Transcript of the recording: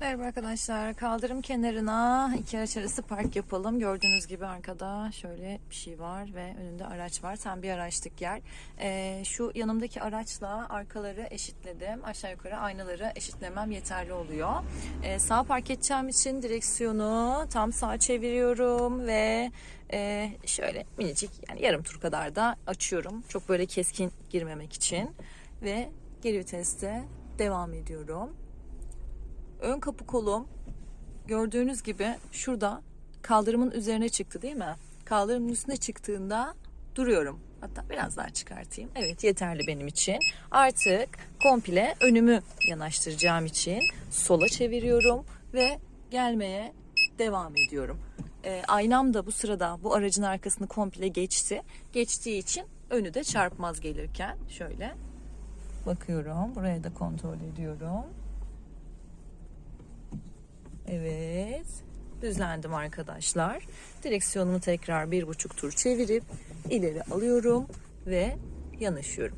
Merhaba arkadaşlar. Kaldırım kenarına iki araç arası park yapalım. Gördüğünüz gibi arkada şöyle bir şey var ve önünde araç var. Tam bir araçlık yer. Ee, şu yanımdaki araçla arkaları eşitledim. Aşağı yukarı aynaları eşitlemem yeterli oluyor. Ee, sağ park edeceğim için direksiyonu tam sağa çeviriyorum ve e, şöyle minicik yani yarım tur kadar da açıyorum. Çok böyle keskin girmemek için ve geri viteste devam ediyorum. Ön kapı kolum gördüğünüz gibi şurada kaldırımın üzerine çıktı değil mi? Kaldırımın üstüne çıktığında duruyorum. Hatta biraz daha çıkartayım. Evet yeterli benim için. Artık komple önümü yanaştıracağım için sola çeviriyorum ve gelmeye devam ediyorum. Ee, aynam da bu sırada bu aracın arkasını komple geçti. Geçtiği için önü de çarpmaz gelirken şöyle bakıyorum. Buraya da kontrol ediyorum. Evet. Düzlendim arkadaşlar. Direksiyonumu tekrar bir buçuk tur çevirip ileri alıyorum ve yanaşıyorum.